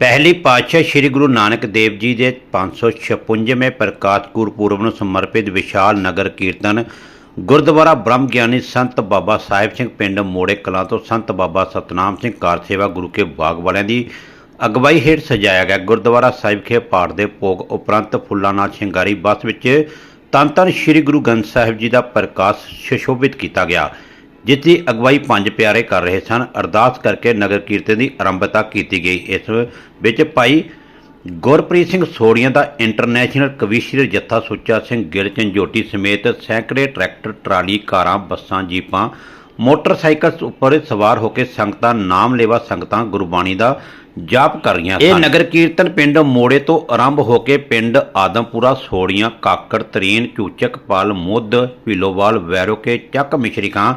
ਪਹਿਲੀ ਪਾਤਸ਼ਾਹ ਸ੍ਰੀ ਗੁਰੂ ਨਾਨਕ ਦੇਵ ਜੀ ਦੇ 556ਵੇਂ ਪ੍ਰਕਾਸ਼ ਗੁਰਪੁਰਬ ਨੂੰ ਸਮਰਪਿਤ ਵਿਸ਼ਾਲ ਨਗਰ ਕੀਰਤਨ ਗੁਰਦੁਆਰਾ ਬ੍ਰਹਮ ਗਿਆਨੀ ਸੰਤ ਬਾਬਾ ਸਾਹਿਬ ਸਿੰਘ ਪਿੰਡ ਮੋੜੇ ਕਲਾਂ ਤੋਂ ਸੰਤ ਬਾਬਾ ਸਤਨਾਮ ਸਿੰਘ ਕਾਰ ਸੇਵਾ ਗੁਰੂ ਕੇ ਬਾਗ ਵਾਲਿਆਂ ਦੀ ਅਗਵਾਈ ਹੇਠ ਸਜਾਇਆ ਗਿਆ। ਗੁਰਦੁਆਰਾ ਸਾਹਿਬ ਖੇ ਪਾਠ ਦੇ ਭੋਗ ਉਪਰੰਤ ਫੁੱਲਾਂ ਨਾਲ ਸ਼ਿੰਗਾਰੀ ਬੱਸ ਵਿੱਚ ਤਨ ਤਨ ਸ੍ਰੀ ਗੁਰੂ ਗ੍ਰੰਥ ਸਾਹਿਬ ਜੀ ਦਾ ਪ੍ਰਕਾਸ਼ ਸੁਸ਼ੋਭਿਤ ਕੀਤਾ ਗਿਆ। ਜਿਸ ਦੀ ਅਗਵਾਈ ਪੰਜ ਪਿਆਰੇ ਕਰ ਰਹੇ ਸਨ। ਅਰਦਾਸ ਕਰਕੇ ਨਗਰ ਕੀਰਤਨ ਦੀ ਆਰੰਭਤਾ ਕੀਤੀ ਗਈ। ਇਸ ਵਿੱਚ ਭਾਈ ਗੁਰਪ੍ਰੀਤ ਸਿੰਘ ਸੋੜੀਆਂ ਦਾ ਇੰਟਰਨੈਸ਼ਨਲ ਕਵੀਸ਼ਰ ਜੱਥਾ ਸੁੱਚਾ ਸਿੰਘ ਗਿੱਲ ਝੰਜੋਟੀ ਸਮੇਤ ਸੈਂਕੜੇ ਟਰੈਕਟਰ ਟਰਾਲੀ ਕਾਰਾਂ ਬੱਸਾਂ ਜੀਪਾਂ ਮੋਟਰਸਾਈਕਲ ਉੱਪਰ ਸਵਾਰ ਹੋ ਕੇ ਸੰਗਤਾਂ ਨਾਮ ਲੈਵਾ ਸੰਗਤਾਂ ਗੁਰਬਾਣੀ ਦਾ ਜਾਪ ਕਰ ਰਹੀਆਂ ਸਨ। ਇਹ ਨਗਰ ਕੀਰਤਨ ਪਿੰਡ ਮੋੜੇ ਤੋਂ ਆਰੰਭ ਹੋ ਕੇ ਪਿੰਡ ਆਦਮਪੁਰਾ ਸੋੜੀਆਂ ਕਾਕੜ ਤਰੀਨ ਚੂਚਕ ਪਾਲ ਮੁੱਧ ਭੀਲੋਵਾਲ ਵੈਰੋਕੇ ਚੱਕ ਮਿਸ਼ਰੀਕਾਂ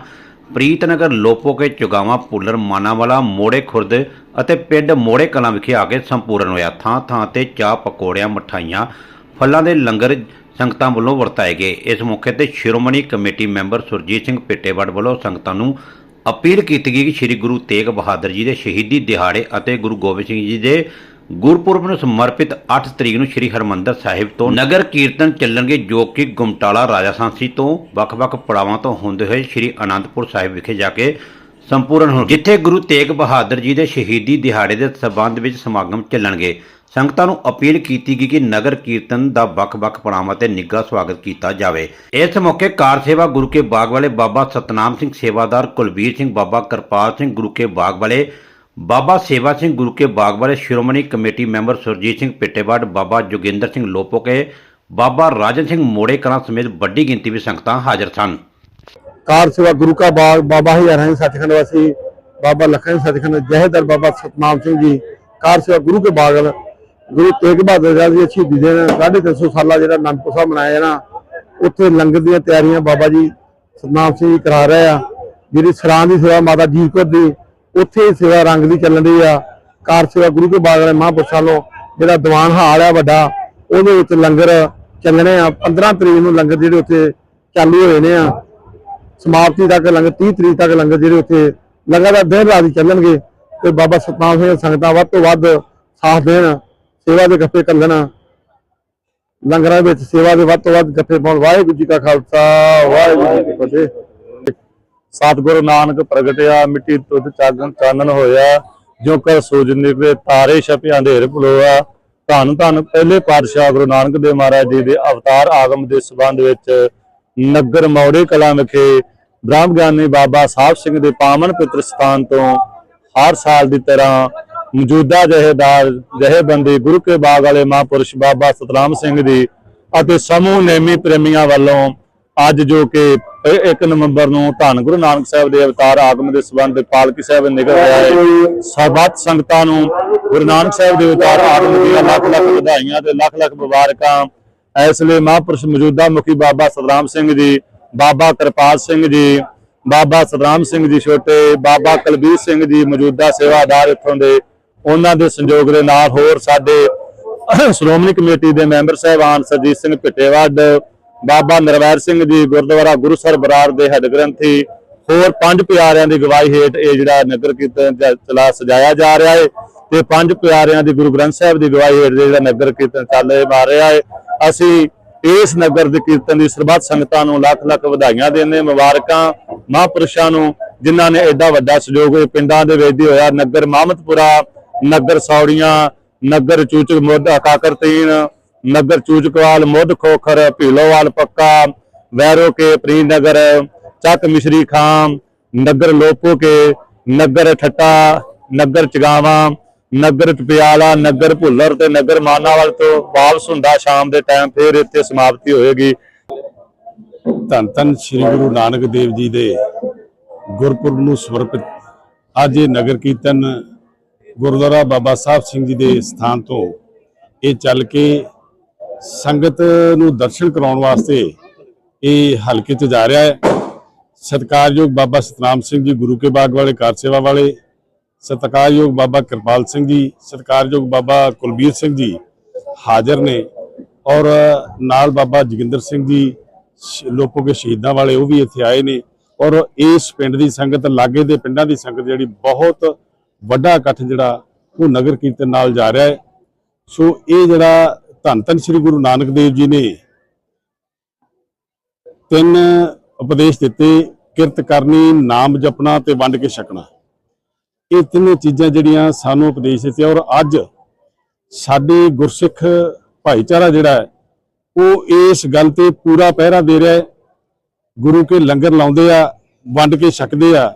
ਪ੍ਰੀਤਨਗਰ ਲੋਪੋਕੇ ਚੁਗਾਵਾਂ ਪੁੱਲਰ ਮਾਨਾਵਾਲਾ, ਮੋੜੇ ਖੁਰਦ ਅਤੇ ਪਿੰਡ ਮੋੜੇ ਕਲਾਂ ਵਿਖੇ ਆ ਕੇ ਸੰਪੂਰਨ ਹੋਇਆ। ਥਾਂ ਥਾਂ ਤੇ ਚਾਹ ਪਕੌੜਿਆਂ, ਮਠਾਈਆਂ, ਫਲਾਂ ਦੇ ਲੰਗਰ ਸੰਗਤਾਂ ਵੱਲੋਂ ਵਰਤਾਏ ਗਏ। ਇਸ ਮੌਕੇ ਤੇ ਸ਼੍ਰੋਮਣੀ ਕਮੇਟੀ ਮੈਂਬਰ ਸੁਰਜੀਤ ਸਿੰਘ ਪਿੱਟੇਵੜ ਵੱਲੋਂ ਸੰਗਤਾਂ ਨੂੰ ਅਪੀਲ ਕੀਤੀ ਗਈ ਕਿ ਸ੍ਰੀ ਗੁਰੂ ਤੇਗ ਬਹਾਦਰ ਜੀ ਦੇ ਸ਼ਹੀਦੀ ਦਿਹਾੜੇ ਅਤੇ ਗੁਰੂ ਗੋਬਿੰਦ ਸਿੰਘ ਜੀ ਦੇ ਗੁਰਪੁਰਬ ਨੂੰ ਸਮਰਪਿਤ 8 ਤਰੀਕ ਨੂੰ ਸ੍ਰੀ ਹਰਮੰਦਰ ਸਾਹਿਬ ਤੋਂ ਨਗਰ ਕੀਰਤਨ ਚੱਲਣਗੇ ਜੋ ਕਿ ਗੁਮਟਾਲਾ ਰਾਜਾਸਾਂਸੀ ਤੋਂ ਵੱਖ-ਵੱਖ ਪੜਾਵਾਂ ਤੋਂ ਹੁੰਦੇ ਹੋਏ ਸ੍ਰੀ ਅਨੰਦਪੁਰ ਸਾਹਿਬ ਵਿਖੇ ਜਾ ਕੇ ਸੰਪੂਰਨ ਹੋਣ ਜਿੱਥੇ ਗੁਰੂ ਤੇਗ ਬਹਾਦਰ ਜੀ ਦੇ ਸ਼ਹੀਦੀ ਦਿਹਾੜੇ ਦੇ ਸਬੰਧ ਵਿੱਚ ਸਮਾਗਮ ਚੱਲਣਗੇ। ਸੰਗਤਾਂ ਨੂੰ ਅਪੀਲ ਕੀਤੀ ਗਈ ਕਿ ਨਗਰ ਕੀਰਤਨ ਦਾ ਵੱਖ-ਵੱਖ ਪੜਾਵਾਂ ਤੇ ਨਿੱਘਾ ਸਵਾਗਤ ਕੀਤਾ ਜਾਵੇ। ਇਸ ਮੌਕੇ ਕਾਰ ਸੇਵਾ ਗੁਰੂ ਕੇ ਬਾਗ ਵਾਲੇ ਬਾਬਾ ਸਤਨਾਮ ਸਿੰਘ ਸੇਵਾਦਾਰ ਕੁਲਬੀਰ ਸਿੰਘ, ਬਾਬਾ ਕਿਰਪਾਲ ਸਿੰਘ ਗੁਰੂ ਕੇ ਬਾਗ ਵਾਲੇ ਬਾਬਾ ਸੇਵਾ ਸਿੰਘ ਗੁਰੂ ਕੇ ਬਾਗ ਬਾਰੇ ਸ਼੍ਰੋਮਣੀ ਕਮੇਟੀ ਮੈਂਬਰ ਸੁਰਜੀਤ ਸਿੰਘ ਪਿੱਟੇਵੜ, ਬਾਬਾ ਜੋਗਿੰਦਰ ਸਿੰਘ ਲੋਪੋਕੇ, ਬਾਬਾ ਰਾਜਨ ਸਿੰਘ ਮੋੜੇ ਕਲਾਂ ਸਮੇਤ ਵੱਡੀ ਗਿਣਤੀ ਵਿੱਚ ਸੰਗਤਾਂ ਹਾਜ਼ਰ ਸਨ। ਕਾਰ ਸੇਵਾ ਗੁਰੂ ਕਾ ਬਾਗ, ਬਾਬਾ ਹਜ਼ਾਰਾਂ ਸਿੰਘ ਸੱਚਖੰਡ ਵਾਸੀ, ਬਾਬਾ ਲਖਨ ਸਿੰਘ ਸੱਚਖੰਡ ਜਹੇਦਰ ਬਾਬਾ ਸਤਨਾਮ ਸਿੰਘ ਜੀ, ਕਾਰ ਸੇਵਾ ਗੁਰੂ ਕੇ ਬਾਗ ਗੁਰੂ ਤੇਗ ਬਹਾਦਰ ਜੀ ਦੀ ਸ਼ਹੀਦੀ ਦਿਨ 350 ਸਾਲਾ ਜਿਹੜਾ ਅਨੰਦਪੁਰ ਸਾਹਿਬ ਮਨਾਇਆ ਜਾਣਾ ਉੱਥੇ ਲੰਗਰ ਦੀਆਂ ਤਿਆਰੀਆਂ ਬਾਬਾ ਜੀ ਸਤਨਾਮ ਸਿੰਘ ਜੀ ਕਰਾ ਰਹੇ ਆ, ਜਿਹੜੀ ਸਰਾਂ ਦੀ ਸੇਵਾ ਮਾਤਾ ਜੀਤ ਕੌਰ ਦੀ ਉੱਥੇ ਸੇਵਾ ਰੰਗ ਦੀ ਚੱਲਣ ਦੀ ਆ। ਕਾਰ ਸੇਵਾ ਗੁਰੂ ਕੇ ਬਾਗ ਵਾਲੇ ਮਹਾਂਪੁਰਸ਼ਾਂ ਵੱਲੋਂ ਜਿਹੜਾ ਦੀਵਾਨ ਹਾਲ ਆ ਵੱਡਾ, ਉਹਦੇ ਵਿੱਚ ਲੰਗਰ ਚੱਲਣੇ ਆ। 15 ਤਰੀਕ ਨੂੰ ਲੰਗਰ ਜਿਹੜੇ ਉੱਥੇ ਚਾਲੂ ਹੋਏ ਨੇ ਆ। ਸਮਾਪਤੀ ਤੱਕ ਲੰਗਰ 30 ਤਰੀਕ ਤੱਕ ਲੰਗਰ ਜਿਹੜੇ ਉੱਥੇ ਲਗਾਤਾਰ ਦਿਨ ਰਾਤ ਚੱਲਣਗੇ ਤੇ ਬਾਬਾ ਸਤਨਾਮ ਸਿੰਘ ਸੰਗਤਾਂ ਵੱਧ ਤੋਂ ਵੱਧ ਸਾਥ ਦੇਣ, ਸੇਵਾ ਦੇ ਗੱਫੇ ਕੱਲਣ ਲੰਗਰਾਂ ਵਿੱਚ ਸੇਵਾ ਦੇ ਵੱਧ ਤੋਂ ਵੱਧ ਗੱਫੇ ਪਾਉਣ। ਵਾਹਿਗੁਰੂ ਜੀ ਕਾ ਖਾਲਸਾ, ਵਾਹਿਗੁਰੂ ਜੀ ਕੀ ਫਤਿਹ। ਸਤਿਗੁਰੂ ਨਾਨਕ ਪ੍ਰਗਟਿਆ, ਮਿੱਟੀ ਤੁਧ ਚਾਗਨ ਚਾਨਣ ਹੋਇਆ, ਜੋ ਕਰ ਸੂਰਜ ਨਿਕਲੇ ਤਾਰੇ ਛਪੇ ਅੰਧੇਰ ਭਲੋਆ। ਧੰਨ ਧੰਨ ਪਹਿਲੇ ਪਾਤਸ਼ਾਹ ਗੁਰੂ ਨਾਨਕ ਦੇਵ ਮਹਾਰਾਜ ਜੀ ਦੇ ਅਵਤਾਰ ਆਗਮ ਦੇ ਸਬੰਧ ਵਿੱਚ ਨਗਰ ਮੌੜੇ ਕਲਾਂ ਵਿਖੇ ਬ੍ਰਹਮ ਗਿਆਨੀ ਬਾਬਾ ਸਾਹਿਬ ਸਿੰਘ ਦੇ ਪਾਵਨ ਪਿੱਤਰ ਸਥਾਨ ਤੋਂ ਹਰ ਸਾਲ ਦੀ ਤਰ੍ਹਾਂ ਮੌਜੂਦਾ ਜਹੇਦਾਰ, ਜਹੇਬੰਦੀ ਗੁਰੂ ਕੇ ਬਾਗ ਵਾਲੇ ਮਹਾਂਪੁਰਸ਼ ਬਾਬਾ ਸਤਨਾਮ ਸਿੰਘ ਜੀ ਅਤੇ ਸਮੂਹ ਨੇਮੀ ਪ੍ਰੇਮੀਆਂ ਵੱਲੋਂ ਅੱਜ ਜੋ ਕਿ 1 ਨਵੰਬਰ ਨੂੰ ਧੰਨ ਗੁਰੂ ਨਾਨਕ ਸਾਹਿਬ ਦੇ ਅਵਤਾਰ ਆਗਮਨ ਦੇ ਸਬੰਧ ਪਾਲਕੀ ਸਾਹਿਬ ਨਿਕਲ ਰਿਹਾ ਹੈ। ਸਰਬੱਤ ਸੰਗਤਾਂ ਨੂੰ ਗੁਰੂ ਨਾਨਕ ਸਾਹਿਬ ਦੇ ਅਵਤਾਰ ਆਗਮਨ ਦੀਆਂ ਲੱਖ ਲੱਖ ਵਧਾਈਆਂ ਤੇ ਲੱਖ ਲੱਖ ਮੁਬਾਰਕਾਂ। ਇਸ ਲਈ ਮਹਾਂਪੁਰਸ਼ ਮੌਜੂਦਾ ਮੁਖੀ ਬਾਬਾ ਸਤਨਾਮ ਸਿੰਘ ਜੀ, ਬਾਬਾ ਕਿਰਪਾਲ ਸਿੰਘ ਜੀ, ਬਾਬਾ ਸਤਰਾਮ ਸਿੰਘ ਜੀ ਛੋਟੇ, ਬਾਬਾ ਕੁਲਬੀਰ ਸਿੰਘ ਜੀ ਮੌਜੂਦਾ ਸੇਵਾਦਾਰ ਇੱਥੋਂ ਦੇ, ਉਹਨਾਂ ਦੇ ਸੰਯੋਗ ਦੇ ਨਾਲ ਹੋਰ ਸਾਡੇ ਸ਼੍ਰੋਮਣੀ ਕਮੇਟੀ ਦੇ ਮੈਂਬਰ ਸਾਹਿਬਾਨ ਸਰਜੀਤ ਸਿੰਘ ਭਿੱਟੇਵੱਡ ਬਾਬਾ ਨਰਵੈਰ ਸਿੰਘ ਜੀ ਗੁਰਦੁਆਰਾ ਗੁਰੂਸਰ ਬਰਾੜ ਦੇ ਹੈੱਡ ਗ੍ਰੰਥੀ, ਹੋਰ ਪੰਜ ਪਿਆਰਿਆਂ ਦੀ ਗਵਾਹੀ ਹੇਠ ਇਹ ਜਿਹੜਾ ਨਗਰ ਕੀਰਤਨ ਚਲਾ ਸਜਾਇਆ ਜਾ ਰਿਹਾ ਹੈ ਤੇ ਪੰਜ ਪਿਆਰਿਆਂ ਦੀ ਗੁਰੂ ਗ੍ਰੰਥ ਸਾਹਿਬ ਦੀ ਗਵਾਹੀ ਹੇਠ ਜਿਹੜਾ ਨਗਰ ਕੀਰਤਨ ਚੱਲ ਰਿਹਾ ਰਿਹਾ ਹੈ ਅਸੀਂ ਇਸ ਨਗਰ ਦੇ ਕੀਰਤਨ ਦੀ ਸਰਬੱਤ ਸੰਗਤਾਂ ਨੂੰ ਲੱਖ ਲੱਖ ਵਧਾਈਆਂ ਦਿੰਦੇ ਮੁਬਾਰਕਾਂ, ਮਹਾਂਪੁਰਸ਼ਾਂ ਨੂੰ, ਜਿਨ੍ਹਾਂ ਨੇ ਐਡਾ ਵੱਡਾ ਸਹਿਯੋਗ ਇਹ ਪਿੰਡਾਂ ਦੇ ਵਿੱਚ ਦੀ ਹੋਇਆ। ਨਗਰ ਮਾਮਤਪੁਰਾ, ਨਗਰ ਸੌੜੀਆਂ, ਨਗਰ ਚੂਚਕ ਮੁੱਢ ਕਾਕਰਤੀਨ ਨਗਰ ਚੂਚਕਵਾਲ, ਮੁੱਢ ਖੋਖਰ, ਭੀਲੋਵਾਲ ਪੱਕਾ, ਵੈਰੋ ਕੇ ਪ੍ਰੀ ਨਗਰ ਚੱਕ ਮਿਸ਼ਰੀ ਖਾਮ ਨਗਰ ਲੋਪੋ ਕੇ, ਨਗਰ ਠੱਟਾ, ਨਗਰ ਚਗਾਵਾਂ, ਨਗਰ ਟਪਿਆਲਾ ਨਗਰ ਭੁੱਲਰ ਤੇ ਨਗਰ ਮਾਨਾਵਾਲ ਤੋਂ ਵਾਪਸ ਹੁੰਦਾ ਸ਼ਾਮ ਦੇ ਟਾਈਮ ਫੇਰ ਇੱਥੇ ਸਮਾਪਤੀ ਹੋਏਗੀ। ਧੰਨ ਧੰਨ ਸ੍ਰੀ ਗੁਰੂ ਨਾਨਕ ਦੇਵ ਜੀ ਦੇ ਗੁਰਪੁਰਬ ਨੂੰ ਸਮਰਪਿਤ ਅੱਜ ਇਹ ਨਗਰ ਕੀਰਤਨ ਗੁਰਦੁਆਰਾ ਬਾਬਾ ਸਾਹਿਬ ਸਿੰਘ ਜੀ ਦੇ ਸਥਾਨ ਤੋਂ ਇਹ ਚੱਲ ਕੇ ਸੰਗਤ ਨੂੰ ਦਰਸ਼ਨ ਕਰਾਉਣ ਵਾਸਤੇ ਇਹ ਹਲਕੇ 'ਚ ਜਾ ਰਿਹਾ ਹੈ। ਸਤਿਕਾਰਯੋਗ ਬਾਬਾ ਸਤਨਾਮ ਸਿੰਘ ਜੀ ਗੁਰੂ ਕੇ ਬਾਗ ਵਾਲੇ ਕਾਰ ਸੇਵਾ ਵਾਲੇ, ਸਤਿਕਾਰਯੋਗ ਬਾਬਾ ਕਿਰਪਾਲ ਸਿੰਘ ਜੀ, ਸਤਿਕਾਰਯੋਗ ਬਾਬਾ ਕੁਲਬੀਰ ਸਿੰਘ ਜੀ ਹਾਜ਼ਰ ਨੇ ਔਰ ਨਾਲ ਬਾਬਾ ਜੋਗਿੰਦਰ ਸਿੰਘ ਜੀ, ਸ਼- ਕੇ ਸ਼ਹੀਦਾਂ ਵਾਲੇ ਉਹ ਵੀ ਇੱਥੇ ਆਏ ਨੇ ਔਰ ਇਸ ਪਿੰਡ ਦੀ ਸੰਗਤ, ਲਾਗੇ ਦੇ ਪਿੰਡਾਂ ਦੀ ਸੰਗਤ ਜਿਹੜੀ ਬਹੁਤ ਵੱਡਾ ਇਕੱਠ ਜਿਹੜਾ ਉਹ ਨਗਰ ਕੀਰਤਨ ਨਾਲ ਜਾ ਰਿਹਾ ਹੈ। ਸੋ ਇਹ ਜਿਹੜਾ ਧੰਨ ਧੰਨ ਸ੍ਰੀ ਗੁਰੂ ਨਾਨਕ ਦੇਵ ਜੀ ਨੇ ਤਿੰਨ ਉਪਦੇਸ਼ ਦਿੱਤੇ, ਕਿਰਤ ਕਰਨੀ, ਨਾਮ ਜਪਣਾ ਤੇ ਵੰਡ ਕੇ ਛਕਣਾ। ਇਹ ਤਿੰਨੇ ਚੀਜ਼ਾਂ ਜਿਹੜੀਆਂ ਸਾਨੂੰ ਉਪਦੇਸ਼ ਦਿੱਤੇ ਔਰ ਅੱਜ ਸਾਡੇ ਗੁਰਸਿੱਖ ਭਾਈਚਾਰਾ ਜਿਹੜਾ ਹੈ, ਉਹ ਇਸ ਗੱਲ ਤੇ ਪੂਰਾ ਪਹਿਰਾ ਦੇ ਰਿਹਾ ਹੈ, ਗੁਰੂ ਕੇ ਲੰਗਰ ਲਾਉਂਦੇ ਆ, ਵੰਡ ਕੇ ਛਕਦੇ ਆ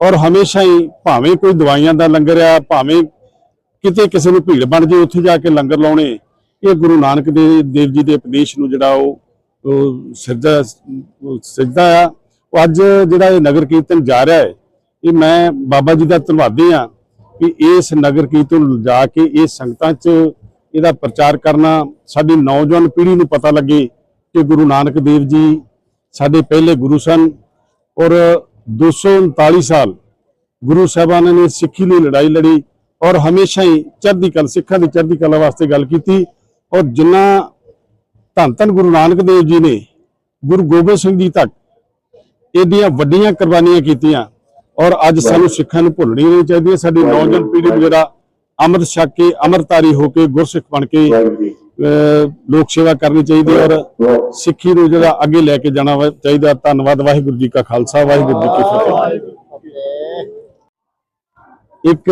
ਔਰ ਹਮੇਸ਼ਾ ਹੀ ਭਾਵੇਂ ਕੋਈ ਦਵਾਈਆਂ ਦਾ ਲੰਗਰ ਆ, ਭਾਵੇਂ ਕਿਤੇ ਕਿਸੇ ਨੂੰ ਭੀੜ ਬਣ ਜੇ ਉੱਥੇ ਜਾ ਕੇ ਲੰਗਰ ਲਾਉਣੇ ਇਹ ਗੁਰੂ ਨਾਨਕ ਦੇ ਦੇਵ ਜੀ ਦੇ ਉਪਦੇਸ਼ ਨੂੰ ਜਿਹੜਾ ਉਹ ਉਹ ਸਿਰਜਾ ਸਿੱਧਾ ਆ। ਉਹ ਅੱਜ ਜਿਹੜਾ ਇਹ ਨਗਰ ਕੀਰਤਨ ਜਾ ਰਿਹਾ ਹੈ, ਇਹ ਮੈਂ ਬਾਬਾ ਜੀ ਦਾ ਧੰਨਵਾਦੀ ਆ ਕਿ ਇਸ ਨਗਰ ਕੀਰਤਨ ਨੂੰ ਜਾ ਕੇ ਇਹ ਸੰਗਤਾਂ 'ਚ ਇਹਦਾ ਪ੍ਰਚਾਰ ਕਰਨਾ, ਸਾਡੀ ਨੌਜਵਾਨ ਪੀੜ੍ਹੀ ਨੂੰ ਪਤਾ ਲੱਗੇ ਕਿ ਗੁਰੂ ਨਾਨਕ ਦੇਵ ਜੀ ਸਾਡੇ ਪਹਿਲੇ ਗੁਰੂ ਸਨ ਔਰ 239 ਸਾਲ ਗੁਰੂ ਸਾਹਿਬਾਨਾਂ ਨੇ ਸਿੱਖੀ ਲਈ ਲੜਾਈ ਲੜੀ ਔਰ ਹਮੇਸ਼ਾ ਹੀ ਚੜ੍ਹਦੀ ਕਲਾ, ਸਿੱਖਾਂ ਦੀ ਚੜ੍ਹਦੀ ਕਲਾ ਵਾਸਤੇ ਗੱਲ ਕੀਤੀ ਔਰ ਜਿੰਨਾ ਧੰਨ ਧੰਨ ਗੁਰੂ ਨਾਨਕ ਦੇਵ ਜੀ ਨੇ ਗੁਰੂ ਗੋਬਿੰਦ ਸਿੰਘ ਜੀ ਤੱਕ ਇਹਦੀਆਂ ਵੱਡੀਆਂ ਕੁਰਬਾਨੀਆਂ ਕੀਤੀਆਂ ਔਰ ਅੱਜ ਸਾਨੂੰ ਸਿੱਖਾਂ ਨੂੰ ਭੁੱਲਣੀ ਨਹੀਂ ਚਾਹੀਦੀ ਸਾਡੀ ਨੌਜਵਾਨ ਪੀੜ੍ਹੀ ਨੂੰ ਜਿਹੜਾ ਅੰਮ੍ਰਿਤ ਛਕ ਕੇ ਅੰਮ੍ਰਿਤਧਾਰੀ ਹੋ ਕੇ ਗੁਰਸਿੱਖ ਬਣ ਕੇ ਅਹ, ਲੋਕ ਸੇਵਾ ਕਰਨੀ ਚਾਹੀਦੀ ਹੈ ਔਰ ਸਿੱਖੀ ਨੂੰ ਜਿਹੜਾ ਅੱਗੇ ਲੈ ਕੇ ਜਾਣਾ ਚਾਹੀਦਾ। ਧੰਨਵਾਦ ਵਾਹਿਗੁਰੂ ਜੀ ਕਾ ਖਾਲਸਾ ਵਾਹਿਗੁਰੂ ਜੀ ਕੀ ਫਤਿਹ। ਇੱਕ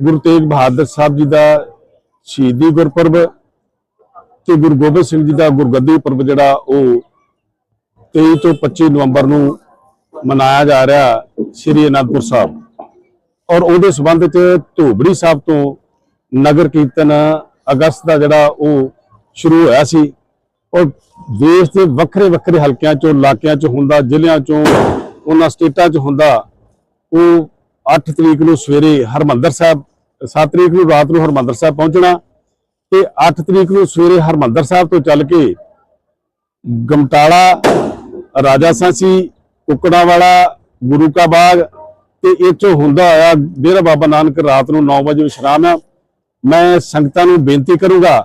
ਗੁਰੂ ਤੇਗ ਬਹਾਦਰ ਸਾਹਿਬ ਜੀ ਦਾ ਸ਼ਹੀਦੀ ਗੁਰਪੁਰਬ ਤੇ ਗੁਰੂ ਗੋਬਿੰਦ ਸਿੰਘ ਜੀ ਦਾ ਗੁਰਗੱਦੀ ਪੁਰਬ ਜਿਹੜਾ ਉਹ 23 ਤੋਂ 25 ਨਵੰਬਰ ਨੂੰ ਮਨਾਇਆ ਜਾ ਰਿਹਾ ਸ੍ਰੀ ਅਨੰਦਪੁਰ ਸਾਹਿਬ। ਔਰ ਉਹਦੇ ਸਬੰਧ ਚ ਧੂਬੜੀ ਸਾਹਿਬ ਤੋਂ ਨਗਰ ਕੀਰਤਨ ਅਗਸਤ ਦਾ ਜਿਹੜਾ ਉਹ ਸ਼ੁਰੂ ਹੋਇਆ ਸੀ। ਔਰ ਦੇਸ਼ ਦੇ ਵੱਖਰੇ ਵੱਖਰੇ ਹਲਕਿਆਂ ਚੋਂ, ਇਲਾਕਿਆਂ 'ਚੋਂ ਹੁੰਦਾ, ਜ਼ਿਲ੍ਹਿਆਂ ਚੋਂ, ਉਹਨਾਂ ਸਟੇਟਾਂ ਚ ਹੁੰਦਾ, ਉਹ 8 ਤਰੀਕ ਨੂੰ ਸਵੇਰੇ ਹਰਮੰਦਰ ਸਾਹਿਬ 7 ਤਰੀਕ ਨੂੰ ਰਾਤ ਨੂੰ ਹਰਮੰਦਰ ਸਾਹਿਬ ਪਹੁੰਚਣਾ ਤੇ 8 ਤਰੀਕ ਨੂੰ ਸਵੇਰੇ ਹਰਮੰਦਰ ਸਾਹਿਬ ਤੋਂ ਚੱਲ ਕੇ ਗਮਟਾਲਾ, ਰਾਜਾ ਸਾਂਸੀ ਕੁਕੜਾ ਵਾਲਾ ਗੁਰੂ ਕਾ ਬਾਗ ਤੇ ਇੱਥੋਂ ਹੁੰਦਾ ਆਇਆ ਡੇਰਾ ਬਾਬਾ ਨਾਨਕ ਰਾਤ ਨੂੰ 9 ਵਜੇ ਵਿਸ਼ਰਾਮ ਹੈ। ਮੈਂ ਸੰਗਤਾਂ ਨੂੰ ਬੇਨਤੀ ਕਰੂੰਗਾ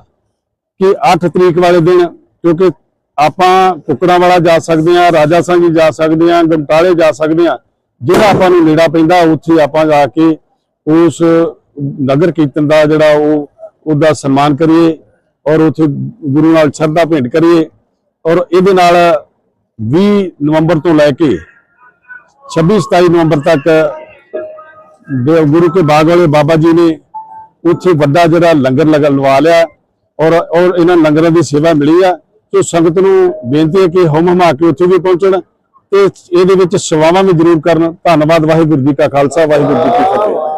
ਕਿ 8 ਤਰੀਕ ਵਾਲੇ ਦਿਨ, ਕਿਉਂਕਿ ਆਪਾਂ ਕੁਕੜਾ ਵਾਲਾ ਜਾ ਸਕਦੇ ਆ ਰਾਜਾ ਸਾਂਝੀ ਜਾ ਸਕਦੇ ਆ ਗਮਟਾਲੇ ਜਾ ਸਕਦੇ ਆ ਜਿਹੜਾ ਆਪਾਂ ਨੂੰ ਨੇੜਾ ਪੈਂਦਾ, ਉੱਥੇ ਆਪਾਂ ਜਾ ਕੇ ਉਸ ਨਗਰ ਕੀਰਤਨ ਦਾ ਜਿਹੜਾ ਉਹ, ਉਹਦਾ ਸਨਮਾਨ ਕਰੀਏ ਔਰ ਉੱਥੇ ਗੁਰੂ ਨਾਲ ਸ਼ਰਧਾ ਭੇਂਟ ਕਰੀਏ ਔਰ ਇਹਦੇ ਨਾਲ 20 ਨਵੰਬਰ ਤੋਂ ਲੈ ਕੇ 26 27 ਨਵੰਬਰ ਤੱਕ ਗੁਰੂ ਕੇ ਬਾਗ ਵਾਲੇ ਬਾਬਾ ਜੀ ਨੇ ਉੱਥੇ ਵੱਡਾ ਜਿਹੜਾ ਲੰਗਰ ਲਗਾ, ਲਵਾ ਲਿਆ ਔਰ ਔਰ ਇਹਨਾਂ ਲੰਗਰਾਂ ਦੀ ਸੇਵਾ ਮਿਲੀ ਆ। ਸੋ ਸੰਗਤ ਨੂੰ ਬੇਨਤੀ ਹੈ ਕਿ ਹਮ ਹਮਾ ਕੇ ਉੱਥੇ ਵੀ ਪਹੁੰਚਣ ਤੇ ਇਹਦੇ ਵਿੱਚ ਸੇਵਾਵਾਂ ਵੀ ਜ਼ਰੂਰ ਕਰਨ। ਧੰਨਵਾਦ, ਵਾਹਿਗੁਰੂ ਜੀ ਕਾ ਖਾਲਸਾ, ਵਾਹਿਗੁਰੂ ਜੀ ਕੀ ਫਤਿਹ।